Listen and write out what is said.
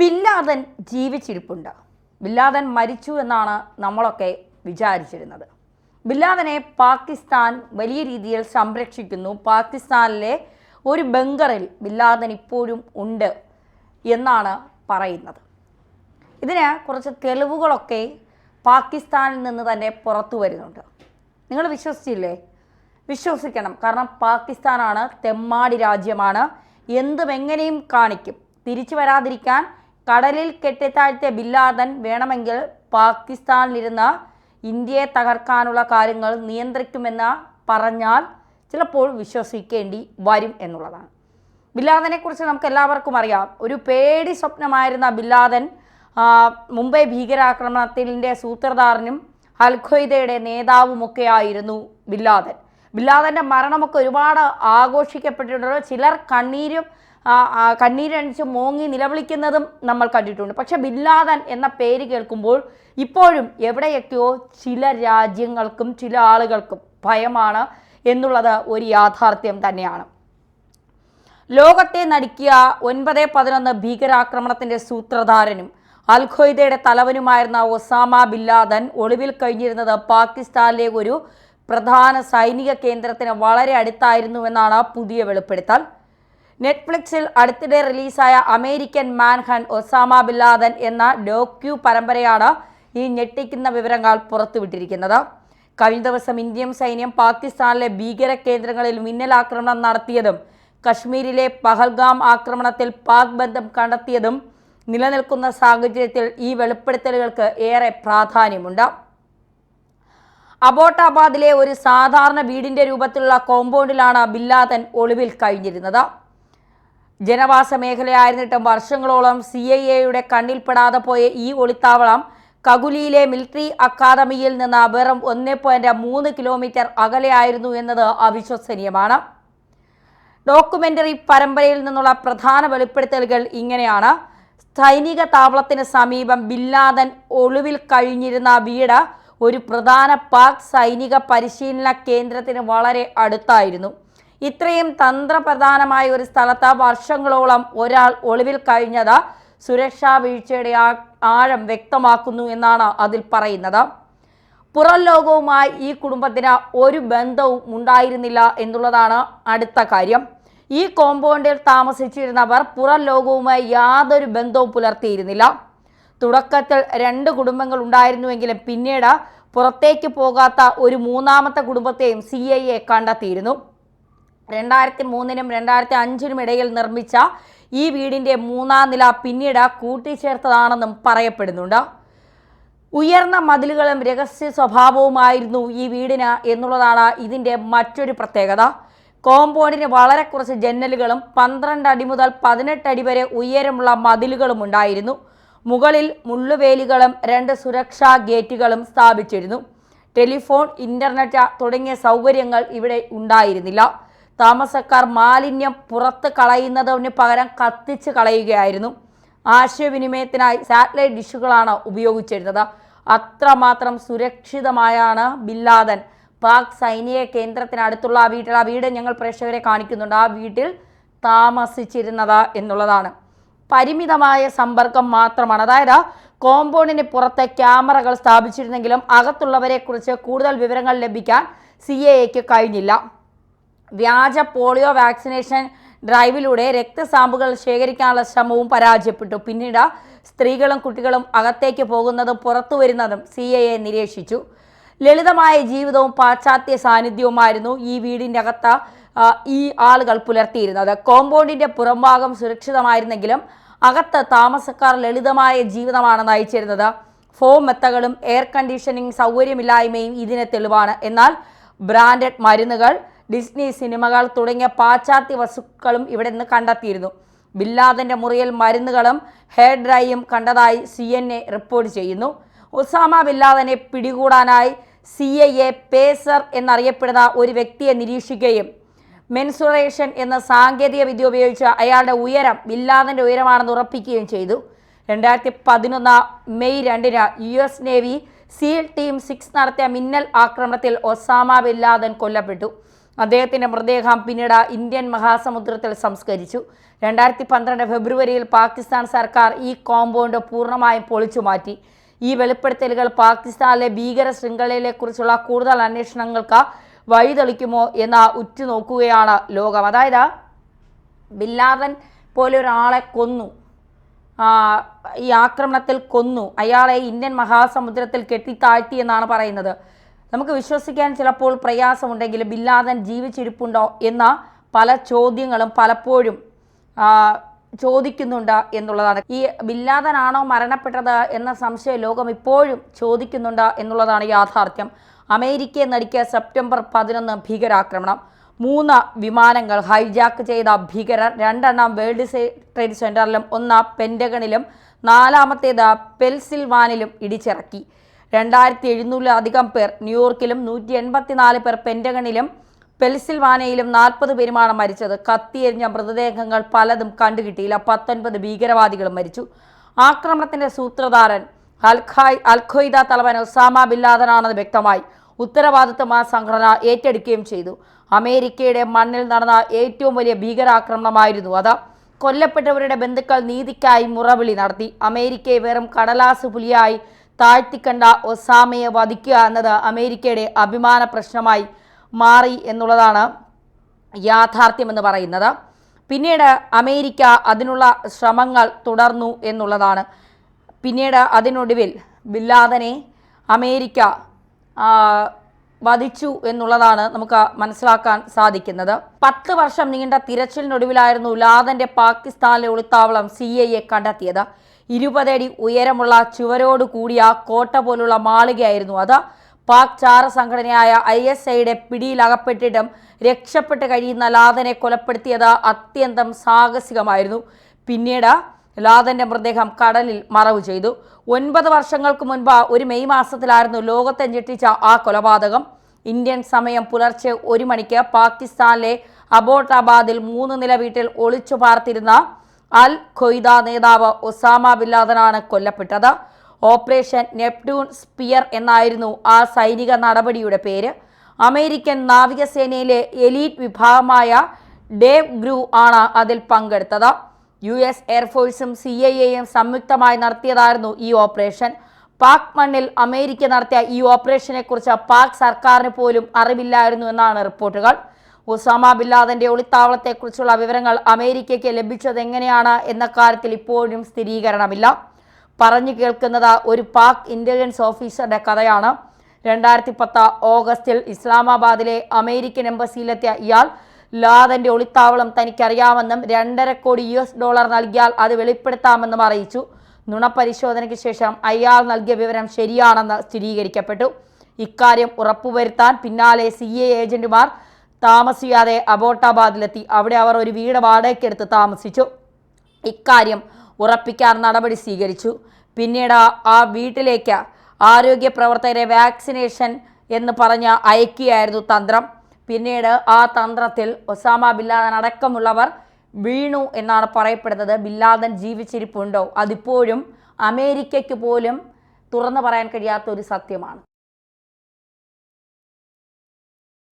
ബില്ലാദൻ ജീവിച്ചിരിപ്പുണ്ട്. ബില്ലാതൻ മരിച്ചു എന്നാണ് നമ്മളൊക്കെ വിചാരിച്ചിരുന്നത്. ബില്ലാദനെ പാകിസ്ഥാൻ വലിയ രീതിയിൽ സംരക്ഷിക്കുന്നു. പാകിസ്ഥാനിലെ ഒരു ബംഗറിൽ ബില്ലാദൻ ഇപ്പോഴും ഉണ്ട് എന്നാണ് പറയുന്നത്. ഇതിന് കുറച്ച് തെളിവുകളൊക്കെ പാകിസ്ഥാനിൽ നിന്ന് തന്നെ പുറത്തു വരുന്നുണ്ട്. നിങ്ങൾ വിശ്വസിച്ചില്ലേ? വിശ്വസിക്കണം. കാരണം പാകിസ്ഥാനാണ് തെമ്മാടി രാജ്യമാണ്. എന്തും എങ്ങനെയും കാണിക്കും. തിരിച്ചു വരാതിരിക്കാൻ കടലിൽ കെട്ടിത്താഴ്ത്തിയ ബില്ലാദൻ വേണമെങ്കിൽ പാകിസ്ഥാനിലിരുന്ന് ഇന്ത്യയെ തകർക്കാനുള്ള കാര്യങ്ങൾ നിയന്ത്രിക്കുമെന്ന് പറഞ്ഞാൽ ചിലപ്പോൾ വിശ്വസിക്കേണ്ടി വരും എന്നുള്ളതാണ്. ബില്ലാദനെക്കുറിച്ച് നമുക്ക് എല്ലാവർക്കും അറിയാം. ഒരു പേടി സ്വപ്നമായിരുന്ന ബില്ലാദൻ മുംബൈ ഭീകരാക്രമണത്തിന്റെ സൂത്രധാരനും അൽഖയ്ദയുടെ നേതാവുമൊക്കെ ആയിരുന്നു ബില്ലാദൻ ബില്ലാദന്റെ മരണമൊക്കെ ഒരുപാട് ആഘോഷിക്കപ്പെട്ടിട്ടുണ്ട് ചിലർ കണ്ണീരും കണ്ണീരണിച്ച് മോങ്ങി നിലവിളിക്കുന്നതും നമ്മൾ കണ്ടിട്ടുണ്ട്. പക്ഷെ ബില്ലാദൻ എന്ന പേര് കേൾക്കുമ്പോൾ ഇപ്പോഴും എവിടെയൊക്കെയോ ചില രാജ്യങ്ങൾക്കും ചില ആളുകൾക്കും ഭയമാണ് എന്നുള്ളത് ഒരു യാഥാർത്ഥ്യം തന്നെയാണ്. ലോകത്തെ നടുക്കിയ ഒൻപത് പതിനൊന്ന് ഭീകരാക്രമണത്തിന്റെ സൂത്രധാരനും അൽഖയ്ദയുടെ തലവനുമായിരുന്ന ഒസാമ ബില്ലാദൻ ഒളിവിൽ കഴിഞ്ഞിരുന്നത് പാകിസ്ഥാനിലെ ഒരു പ്രധാന സൈനിക കേന്ദ്രത്തിന് വളരെ അടുത്തായിരുന്നുവെന്നാണ് പുതിയ വെളിപ്പെടുത്തൽ. നെറ്റ്ഫ്ലിക്സിൽ അടുത്തിടെ റിലീസായ അമേരിക്കൻ മാൻഹൺ ഒസാമ ബില്ലാദൻ എന്ന ഡോക്യു പരമ്പരയാണ് ഈ ഞെട്ടിക്കുന്ന വിവരങ്ങൾ പുറത്തുവിട്ടിരിക്കുന്നത്. കഴിഞ്ഞ ദിവസം ഇന്ത്യൻ സൈന്യം പാകിസ്ഥാനിലെ ഭീകര കേന്ദ്രങ്ങളിൽ മിന്നലാക്രമണം നടത്തിയതും കശ്മീരിലെ പഹൽഗാം ആക്രമണത്തിൽ പാക് ബന്ധം കണ്ടെത്തിയതും നിലനിൽക്കുന്ന സാഹചര്യത്തിൽ ഈ വെളിപ്പെടുത്തലുകൾക്ക് ഏറെ പ്രാധാന്യമുണ്ട്. അബോട്ടാബാദിലെ ഒരു സാധാരണ വീടിന്റെ രൂപത്തിലുള്ള കോമ്പൗണ്ടിലാണ് ബില്ലാദൻ ഒളിവിൽ കഴിഞ്ഞിരുന്നത്. ജനവാസ മേഖലയായിരുന്നിട്ടും വർഷങ്ങളോളം സി ഐ എയുടെ കണ്ണിൽപ്പെടാതെ പോയ ഈ ഒളിത്താവളം കകുലിയിലെ മിലിറ്ററി അക്കാദമിയിൽ നിന്ന് വെറും ഒന്ന് പോയിന്റ് മൂന്ന് കിലോമീറ്റർ അകലെയായിരുന്നു എന്നത് അവിശ്വസനീയമാണ്. ഡോക്യുമെന്ററി പരമ്പരയിൽ നിന്നുള്ള പ്രധാന വെളിപ്പെടുത്തലുകൾ ഇങ്ങനെയാണ്. സൈനിക താവളത്തിന് സമീപം ബില്ലാദൻ ഒളിവിൽ കഴിഞ്ഞിരുന്ന വീട് ഒരു പ്രധാന പാക് സൈനിക പരിശീലന കേന്ദ്രത്തിന് വളരെ അടുത്തായിരുന്നു. ഇത്രയും തന്ത്രപ്രധാനമായ ഒരു സ്ഥലത്ത് വർഷങ്ങളോളം ഒരാൾ ഒളിവിൽ കഴിഞ്ഞത് സുരക്ഷാ വീഴ്ചയുടെ ആഴം വ്യക്തമാക്കുന്നു എന്നാണ് അതിൽ പറയുന്നത്. പുറം ലോകവുമായി ഈ കുടുംബത്തിന് ഒരു ബന്ധവും ഉണ്ടായിരുന്നില്ല എന്നുള്ളതാണ് അടുത്ത കാര്യം. ഈ കോമ്പൗണ്ടിൽ താമസിച്ചിരുന്നവർ പുറം ലോകവുമായി യാതൊരു ബന്ധവും പുലർത്തിയിരുന്നില്ല. തുടക്കത്തിൽ രണ്ട് കുടുംബങ്ങൾ ഉണ്ടായിരുന്നുവെങ്കിലും പിന്നീട് പുറത്തേക്ക് പോകാത്ത ഒരു മൂന്നാമത്തെ കുടുംബത്തെയും സി കണ്ടെത്തിയിരുന്നു. രണ്ടായിരത്തി മൂന്നിനും രണ്ടായിരത്തി അഞ്ചിനും ഇടയിൽ നിർമ്മിച്ച ഈ വീടിന്റെ മൂന്നാം നില പിന്നീട് കൂട്ടിച്ചേർത്തതാണെന്നും പറയപ്പെടുന്നുണ്ട്. ഉയർന്ന മതിലുകളും രഹസ്യ സ്വഭാവവുമായിരുന്നു ഈ വീടിന് എന്നുള്ളതാണ് ഇതിന്റെ മറ്റൊരു പ്രത്യേകത. കോമ്പൗണ്ടിന് വളരെ കുറച്ച് ജന്നലുകളും പന്ത്രണ്ട് അടി മുതൽ പതിനെട്ട് അടി വരെ ഉയരമുള്ള മതിലുകളും ഉണ്ടായിരുന്നു. മുകളിൽ മുള്ളുവേലികളും രണ്ട് സുരക്ഷാ ഗേറ്റുകളും സ്ഥാപിച്ചിരുന്നു. ടെലിഫോൺ ഇന്റർനെറ്റ് തുടങ്ങിയ സൗകര്യങ്ങൾ ഇവിടെ ഉണ്ടായിരുന്നില്ല. താമസക്കാർ മാലിന്യം പുറത്ത് കളയുന്നതിന് പകരം കത്തിച്ച് കളയുകയായിരുന്നു. ആശയവിനിമയത്തിനായി സാറ്റലൈറ്റ് ഡിഷുകളാണ് ഉപയോഗിച്ചിരുന്നത്. അത്രമാത്രം സുരക്ഷിതമായാണ് ബില്ലാദൻ പാക് സൈനിക കേന്ദ്രത്തിനടുത്തുള്ള ആ വീട്ടിൽ ആ വീട് ഞങ്ങൾ പ്രേക്ഷകരെ കാണിക്കുന്നുണ്ട്. ആ വീട്ടിൽ താമസിച്ചിരുന്നത് എന്നുള്ളതാണ്. പരിമിതമായ സമ്പർക്കം മാത്രമാണ്. അതായത് കോമ്പൗണ്ടിന് പുറത്തെ ക്യാമറകൾ സ്ഥാപിച്ചിരുന്നെങ്കിലും അകത്തുള്ളവരെക്കുറിച്ച് കൂടുതൽ വിവരങ്ങൾ ലഭിക്കാൻ സി എക്ക് കഴിഞ്ഞില്ല. വ്യാജ പോളിയോ വാക്സിനേഷൻ ഡ്രൈവിലൂടെ രക്തസാമ്പുകൾ ശേഖരിക്കാനുള്ള ശ്രമവും പരാജയപ്പെട്ടു. പിന്നീട് സ്ത്രീകളും കുട്ടികളും അകത്തേക്ക് പോകുന്നതും പുറത്തു വരുന്നതും സി എ നിരീക്ഷിച്ചു. ലളിതമായ ജീവിതവും പാശ്ചാത്യ സാന്നിധ്യവുമായിരുന്നു ഈ വീടിന്റെ അകത്ത് ഈ ആളുകൾ പുലർത്തിയിരുന്നത്. കോമ്പൗണ്ടിന്റെ പുറംഭാഗം സുരക്ഷിതമായിരുന്നെങ്കിലും അകത്ത് താമസക്കാർ ലളിതമായ ജീവിതമാണ് നയിച്ചിരുന്നത്. ഫോം മെത്തകളും എയർ കണ്ടീഷനിങ് സൗകര്യമില്ലായ്മയും ഇതിന് തെളിവാണ്. എന്നാൽ ബ്രാൻഡഡ് മരുന്നുകൾ ഡിസ്നി സിനിമകൾ തുടങ്ങിയ പാശ്ചാത്യ വസ്തുക്കളും ഇവിടെ നിന്ന് കണ്ടെത്തിയിരുന്നു. ബില്ലാദന്റെ മുറിയിൽ മരുന്നുകളും ഹെയർ ഡ്രൈയും കണ്ടതായി സി എൻ എ റിപ്പോർട്ട് ചെയ്യുന്നു. ഒസാമ ബില്ലാദനെ പിടികൂടാനായി സി ഐ എ പേസർ എന്നറിയപ്പെടുന്ന ഒരു വ്യക്തിയെ നിരീക്ഷിക്കുകയും മെൻസുറേഷൻ എന്ന സാങ്കേതിക വിദ്യ ഉപയോഗിച്ച് അയാളുടെ ഉയരം ബില്ലാദന്റെ ഉയരമാണെന്ന് ഉറപ്പിക്കുകയും ചെയ്തു. രണ്ടായിരത്തി പതിനൊന്ന് മെയ് രണ്ടിന് U S navy SEAL team six നടത്തിയ മിന്നൽ ആക്രമണത്തിൽ ഒസാമ ബിൻ ലാദൻ കൊല്ലപ്പെട്ടു. അദ്ദേഹത്തിന്റെ മൃതദേഹം പിന്നീട് ഇന്ത്യൻ മഹാസമുദ്രത്തിൽ സംസ്കരിച്ചു. രണ്ടായിരത്തി പന്ത്രണ്ട് ഫെബ്രുവരിയിൽ പാകിസ്ഥാൻ സർക്കാർ ഈ കോമ്പൗണ്ട് പൂർണമായും പൊളിച്ചു മാറ്റി. ഈ വെളിപ്പെടുത്തലുകൾ പാകിസ്ഥാനിലെ ഭീകര ശൃംഖലയിലെക്കുറിച്ചുള്ള കൂടുതൽ അന്വേഷണങ്ങൾക്ക് വഴിതെളിക്കുമോ എന്ന് ഉറ്റുനോക്കുകയാണ് ലോകം. അതായത് ബില്ലാദൻ പോലെ ഒരാളെ കൊന്നു. ഈ ആക്രമണത്തിൽ കൊന്നു. അയാളെ ഇന്ത്യൻ മഹാസമുദ്രത്തിൽ കെട്ടിത്താഴ്ത്തി എന്നാണ് പറയുന്നത്. നമുക്ക് വിശ്വസിക്കാൻ ചിലപ്പോൾ പ്രയാസമുണ്ടെങ്കിലും ബില്ലാദൻ ജീവിച്ചിരിപ്പുണ്ടോ എന്ന പല ചോദ്യങ്ങളും പലപ്പോഴും ചോദിക്കുന്നുണ്ട് എന്നുള്ളതാണ്. ഈ ബില്ലാദനാണോ മരണപ്പെട്ടത് എന്ന സംശയ ലോകം ഇപ്പോഴും ചോദിക്കുന്നുണ്ട് എന്നുള്ളതാണ് യാഥാർത്ഥ്യം. അമേരിക്കയെ നടുക്കിയ സെപ്റ്റംബർ പതിനൊന്ന് ഭീകരാക്രമണം. മൂന്ന് വിമാനങ്ങൾ ഹൈജാക്ക് ചെയ്ത ഭീകരർ രണ്ടെണ്ണം വേൾഡ് ട്രേഡ് സെന്ററിലും ഒന്ന് പെന്റഗണിലും നാലാമത്തേത് പെൽസിൽവാനിലും ഇടിച്ചിറക്കി. രണ്ടായിരത്തി എഴുന്നൂറിലധികം പേർ ന്യൂയോർക്കിലും നൂറ്റി എൺപത്തിനാല് പേർ പെന്റഗണിലും പെൽസിൽവാനയിലും നാൽപ്പത് പേരുമാണ് മരിച്ചത്. കത്തിയെരിഞ്ഞ മൃതദേഹങ്ങൾ പലതും കണ്ടുകിട്ടിയില്ല. പത്തൊൻപത് ഭീകരവാദികളും മരിച്ചു. ആക്രമണത്തിന്റെ സൂത്രധാരൻ അൽഖായ് അൽഖയ്ദ തലവൻ ഒസാമ ബില്ലാദനാണെന്ന് വ്യക്തമായി ഉത്തരവാദിത്വം ആ സംഘടന ഏറ്റെടുക്കുകയും ചെയ്തു. അമേരിക്കയുടെ മണ്ണിൽ നടന്ന ഏറ്റവും വലിയ ഭീകരാക്രമണമായിരുന്നു അത്. കൊല്ലപ്പെട്ടവരുടെ ബന്ധുക്കൾ നീതിക്കായി മുറവിളി നടത്തി. അമേരിക്കയെ വെറും കടലാസ് പുലിയായി താഴ്ത്തിക്കണ്ട ഒസാമയെ വധിക്കുക എന്നത് അമേരിക്കയുടെ അഭിമാന പ്രശ്നമായി മാറി എന്നുള്ളതാണ് യാഥാർത്ഥ്യമെന്ന് പറയുന്നത്. പിന്നീട് അമേരിക്ക അതിനുള്ള ശ്രമങ്ങൾ തുടർന്നു എന്നുള്ളതാണ്. പിന്നീട് അതിനൊടുവിൽ ബില്ലാദനെ അമേരിക്ക വധിച്ചു എന്നുള്ളതാണ് നമുക്ക് മനസ്സിലാക്കാൻ സാധിക്കുന്നത്. പത്ത് വർഷം നീണ്ട തിരച്ചിലിനൊടുവിലായിരുന്നു ലാദന്റെ പാകിസ്ഥാനിലെ ഒളിത്താവളം സി ഐ എ കണ്ടെത്തിയത്. ഇരുപതടി ഉയരമുള്ള ചുവരോട് കൂടിയ കോട്ട പോലുള്ള മാളികയായിരുന്നു അത്. പാക് ചാര സംഘടനയായ ഐ എസ് ഐയുടെ പിടിയിലകപ്പെട്ടിട്ടും രക്ഷപ്പെട്ട് കഴിയുന്ന ലാദനെ കൊലപ്പെടുത്തിയത് അത്യന്തം സാഹസികമായിരുന്നു. പിന്നീട് ലാദന്റെ മൃതദേഹം കടലിൽ മറവ് ചെയ്തു. ഒൻപത് വർഷങ്ങൾക്ക് മുൻപ് ഒരു മെയ് മാസത്തിലായിരുന്നു ലോകത്തെ ഞെട്ടിച്ച ആ കൊലപാതകം. ഇന്ത്യൻ സമയം പുലർച്ചെ ഒരു മണിക്ക് പാകിസ്ഥാനിലെ അബോട്ടാബാദിൽ മൂന്ന് നില വീട്ടിൽ ഒളിച്ചു പാർത്തിരുന്ന അൽ ഖൊയ്ദ നേതാവ് ഒസാമ ബില്ലാദനാണ് കൊല്ലപ്പെട്ടത്. ഓപ്പറേഷൻ നെപ്റ്റ്യൂൺ സ്പിയർ എന്നായിരുന്നു ആ സൈനിക നടപടിയുടെ പേര്. അമേരിക്കൻ നാവികസേനയിലെ എലീറ്റ് വിഭാഗമായ ഡേവ് ഗ്രൂ ആണ് അതിൽ പങ്കെടുത്തത്. യു എസ് എയർഫോഴ്സും സി ഐ എയും സംയുക്തമായി നടത്തിയതായിരുന്നു ഈ ഓപ്പറേഷൻ. പാക് മണ്ണിൽ അമേരിക്ക നടത്തിയ ഈ ഓപ്പറേഷനെക്കുറിച്ച് പാക് സർക്കാരിന് പോലും അറിവില്ലായിരുന്നു എന്നാണ് റിപ്പോർട്ടുകൾ. ഒസാമ ബില്ലാദന്റെ ഒളിത്താവളത്തെക്കുറിച്ചുള്ള വിവരങ്ങൾ അമേരിക്കയ്ക്ക് ലഭിച്ചത് എങ്ങനെയാണ് എന്ന കാര്യത്തിൽ ഇപ്പോഴും സ്ഥിരീകരണമില്ല. പറഞ്ഞു കേൾക്കുന്നത് ഒരു പാക് ഇന്റലിജൻസ് ഓഫീസറുടെ കഥയാണ്. രണ്ടായിരത്തി പത്ത് ഓഗസ്റ്റിൽ ഇസ്ലാമാബാദിലെ അമേരിക്കൻ എംബസിയിലെത്തിയ ഇയാൾ ലാദന്റെ ഒളിത്താവളം തനിക്കറിയാമെന്നും രണ്ടര കോടി യു എസ് ഡോളർ നൽകിയാൽ അത് വെളിപ്പെടുത്താമെന്നും അറിയിച്ചു. നുണപരിശോധനയ്ക്ക് ശേഷം അയാൾ നൽകിയ വിവരം ശരിയാണെന്ന് സ്ഥിരീകരിക്കപ്പെട്ടു. ഇക്കാര്യം ഉറപ്പുവരുത്താൻ പിന്നാലെ സി എ ഏജന്റുമാർ താമസിയാതെ അബോട്ടാബാദിലെത്തി. അവിടെ അവർ ഒരു വീട് വാടകയ്ക്കെടുത്ത് താമസിച്ചു. ഇക്കാര്യം ഉറപ്പിക്കാൻ നടപടി സ്വീകരിച്ചു. പിന്നീട് ആ വീട്ടിലേക്ക് ആരോഗ്യ പ്രവർത്തകരെ വാക്സിനേഷൻ എന്ന് പറഞ്ഞ് അയക്കുകയായിരുന്നു തന്ത്രം. പിന്നീട് ആ തന്ത്രത്തിൽ ഒസാമ ബില്ലാദൻ അടക്കമുള്ളവർ വീണു എന്നാണ് പറയപ്പെടുന്നത്. ബില്ലാദൻ ജീവിച്ചിരിപ്പുണ്ടോ? അതിപ്പോഴും അമേരിക്കയ്ക്ക് പോലും തുറന്നു പറയാൻ കഴിയാത്ത ഒരു സത്യമാണ്.